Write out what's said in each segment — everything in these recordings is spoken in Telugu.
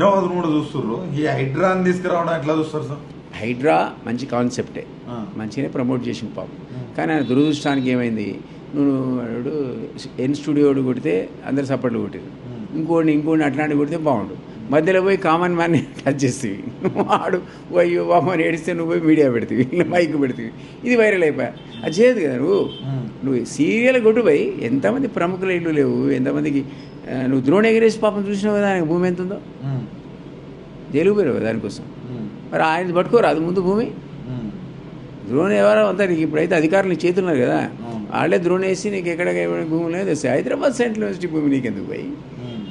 హైదరాబాద్ కూడా చూస్తుర్రు. ఈ హైడ్రాని తీసుకురావడం ఎట్లా చూస్తారు సార్? హైడ్రా మంచి కాన్సెప్టే. మంచిగానే ప్రమోట్ చేసిన పాపం. కానీ ఆయన దురదృష్టానికి ఏమైంది? నువ్వు ఎన్ స్టూడియోడు కొడితే అందరు సపోర్ట్లు కొట్టారు ఇంకోటి ఇంకోటి అట్లాంటి కొడితే బాగుండు. మధ్యలో పోయి కామన్ మ్యాన్ టచ్ చేస్తేవి. నువ్వు ఆడు అయ్యో బామ్మని ఏడిస్తే నువ్వు పోయి మీడియా పెడతావి మైక్ పెడతావి. ఇది వైరల్ అయిపోయా అది చేయదు కదా నువ్వు. నువ్వు సీరియల్ కొట్టు పోయి ఎంతమంది ప్రముఖుల ఇల్లు లేవు ఎంతమందికి నువ్వు ద్రోణ ఎగరేసి పాపం చూసినావు కదా ఆయనకు భూమి ఎంత ఉందో జైలుకు పోయావు దానికోసం. మరి ఆయన పట్టుకోరాదు ముందు భూమి? ద్రోణ్ ఎవరో అంతా నీకు ఇప్పుడైతే అధికారులు ఉన్నారు కదా. వాళ్ళే ద్రోణ్ వేసి నీకు ఎక్కడ భూమి లేదు హైదరాబాద్ సెంట్రల్ యూనివర్సిటీ భూమి నీకు ఎందుకు పోయి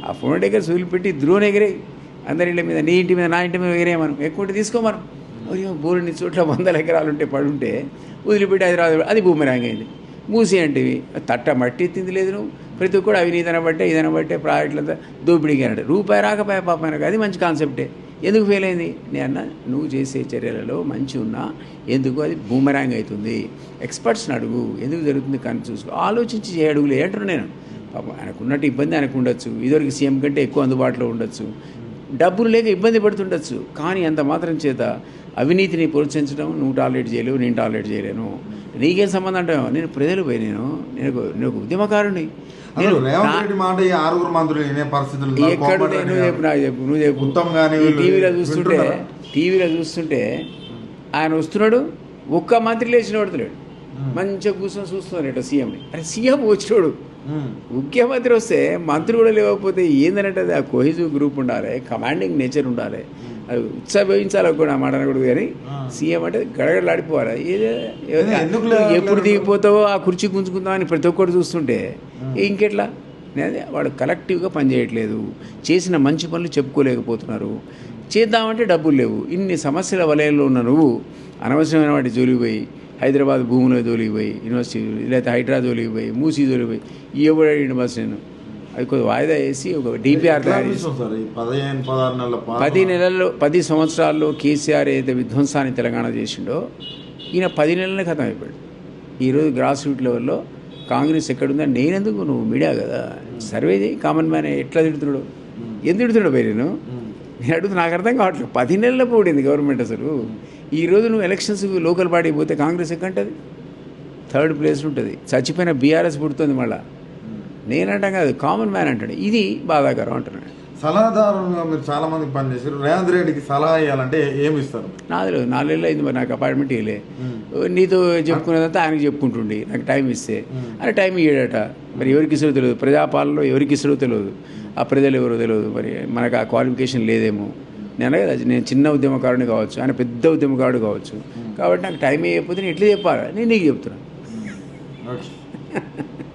ఆ ఫోన్ దగ్గర సూలు పెట్టి ద్రోణ్ ఎగిరే అందరి ఇళ్ళ మీద నీ ఇంటి మీద నా ఇంటి మీద ఎగిరేయమను ఎక్కువ ఉంటే తీసుకోమను అయ్యో బోరుని చోట్ల వందల ఎకరాలు ఉంటే పడుంటే వదిలిపెట్టి హైదరాబాద్ అది బూమరాంగ్ అయింది మూసి అంటివి తట్ట మట్టి తింది లేదు నువ్వు. ప్రతి కూడా అవినీతిని బట్టే ఇదని బట్టే ప్రాజెక్టులతో దోపిడీకి అన్నాడు రూపాయి రాకపోయా పాప అది మంచి కాన్సెప్టే. ఎందుకు ఫెయిల్ అయింది? నేను అన్న నువ్వు చేసే చర్యలలో మంచి ఉన్నా ఎందుకు అది బూమరాంగ్ అవుతుంది? ఎక్స్పర్ట్స్ని అడుగు ఎందుకు జరుగుతుంది కానీ చూసుకో. ఆలోచించి చేయ అడుగులే నేను. పాపం ఆయనకున్నట్టు ఇబ్బంది ఆయనకు ఉండొచ్చు. ఇదివరకు సీఎం కంటే ఎక్కువ అందుబాటులో ఉండొచ్చు. డబ్బులు లేక ఇబ్బంది పడుతుండొచ్చు. కానీ అంత మాత్రం చేత అవినీతిని ప్రోత్సహించడం నువ్వు టార్గెట్ చేయలేవు నేను టార్గెట్ చేయలేను. నీకేం సంబంధం అంటావు నేను ప్రజలు పోయి నేను నేను నేను ఒక ఉద్యమకారుని నేను. ఎక్కడ నువ్వు. చెప్పు నాకు చెప్పు నువ్వు చెప్పు. టీవీలో చూస్తుంటే? టీవీలో చూస్తుంటే ఆయన వస్తున్నాడు ఒక్క మంత్రి లేచిన పడుతున్నాడు మంచిగా కూర్చొని చూస్తున్నాడు సీఎంని. అరే సీఎం వచ్చినాడు. ముఖ్యమంత్రి వస్తే మంత్రి కూడా లేకపోతే ఏందనంటే అది ఆ కోహిజివ్ గ్రూప్ ఉండాలి కమాండింగ్ నేచర్ ఉండాలి. అది ఉత్సవించాలి కూడా మాట అనకూడదు కానీ సీఎం అంటే గడగడలాడిపోవాలి? ఎప్పుడు దిగిపోతావో ఆ కుర్చీ గుంజుకుందాం అని ప్రతి ఒక్కరు చూస్తుంటే ఇంకెట్లా? వాడు కలెక్టివ్గా పనిచేయట్లేదు చేసిన మంచి పనులు చెప్పుకోలేకపోతున్నారు. చేద్దామంటే డబ్బులు లేవు. ఇన్ని సమస్యల వలయంలో ఉన్న నువ్వు అనవసరమైన వాటి జోలికి పోయి హైదరాబాద్ భూమిలో జోలికి పోయి యూనివర్సిటీ లేకపోతే హైడ్రా జోలికి పోయి మూసీ జోలికి పోయి ఇవ్వబడి బస్ నేను? అది కొద్ది వాయిదా వేసి ఒక డిపిఆర్? పది నెలల్లో పది సంవత్సరాల్లో కేసీఆర్ ఏదైతే విధ్వంసాన్ని తెలంగాణ చేసిండో ఈయన పది నెలలనే ఖతం అయిపోయాడు. ఈరోజు గ్రాస్ రూట్ లెవెల్లో కాంగ్రెస్ ఎక్కడుందని నేనెందుకు? నువ్వు మీడియా కదా. సర్వే చేయి కామన్ మ్యాన్ ఎట్లా తిడుతున్నాడు? ఎందుకు తిడుతున్నాడు పోయి నేను నేను అడుగుతూ నాకు అర్థం కావట్లేదు. పది నెలల పోడింది గవర్నమెంట్ అసలు? ఈరోజు నువ్వు ఎలక్షన్స్ లోకల్ పార్టీ పోతే కాంగ్రెస్ ఎక్కంటది థర్డ్ ప్లేస్ ఉంటుంది. చచ్చిపోయిన బీఆర్ఎస్ పుడుతుంది మళ్ళీ. నేనంటాం కాదు కామన్ మ్యాన్ అంటాడు. ఇది బాధాకరం అంటున్నాడు. సలహాదారులుగా మీరు చాలా మందికి పనిచేశారు రేవంత్ రెడ్డికి సలహా ఇవ్వాలంటే ఏమి ఇస్తారు? నాది లేదు నాలుగేళ్ళు అయింది మరి నాకు అపాయింట్మెంట్ ఇవ్వలే నీతో చెప్పుకునేదంతా ఆయనకి చెప్పుకుంటుండి నాకు టైం ఇస్తే. అని టైం ఇయ్యాడట. మరి ఎవరికి ఇస్తారో తెలియదు. ప్రజాపాలనలో ఎవరికి ఇస్తారో తెలియదు. ఆ ప్రజలు ఎవరో తెలియదు. మరి మనకు ఆ క్వాలిఫికేషన్ లేదేమో. నేను కదా నేను చిన్న ఉద్యమకారుని కావచ్చు ఆయన పెద్ద ఉద్యమకారుడు కావచ్చు. కాబట్టి నాకు టైం ఇవ్వకపోతే నేను ఎట్లా చెప్పాలి. నేను నీకు చెప్తున్నాను